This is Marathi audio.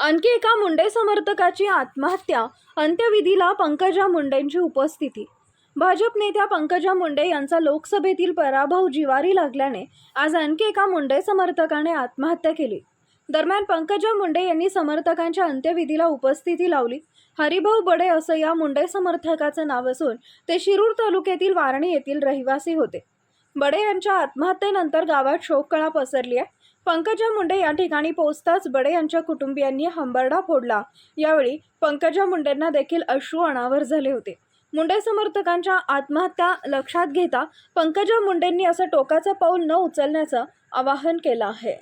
आणखी एका मुंडे समर्थकाची आत्महत्या अंत्यविधीला पंकजा मुंडेंची उपस्थिती. भाजप नेत्या पंकजा मुंडे यांचा लोकसभेतील पराभव जिवारी लागल्याने आज आणखी एका मुंडे समर्थकाने आत्महत्या केली. दरम्यान पंकजा मुंडे यांनी समर्थकांच्या अंत्यविधीला उपस्थिती लावली. हरिभाऊ बडे असं या मुंडे समर्थकाचं नाव असून ते शिरूर तालुक्यातील वारणी येथील रहिवासी होते. बडे यांच्या आत्महत्येनंतर गावात शोककळा पसरली आहे. पंकजा मुंडे या ठिकाणी पोहोचताच बडे यांच्या कुटुंबियांनी हंबरडा फोडला. यावेळी पंकजा मुंडेंना देखील अश्रू अनावर झाले होते. मुंडे समर्थकांच्या आत्महत्या लक्षात घेता पंकजा मुंडेंनी असं टोकाचं पाऊल न उचलण्याचं आवाहन केलं आहे.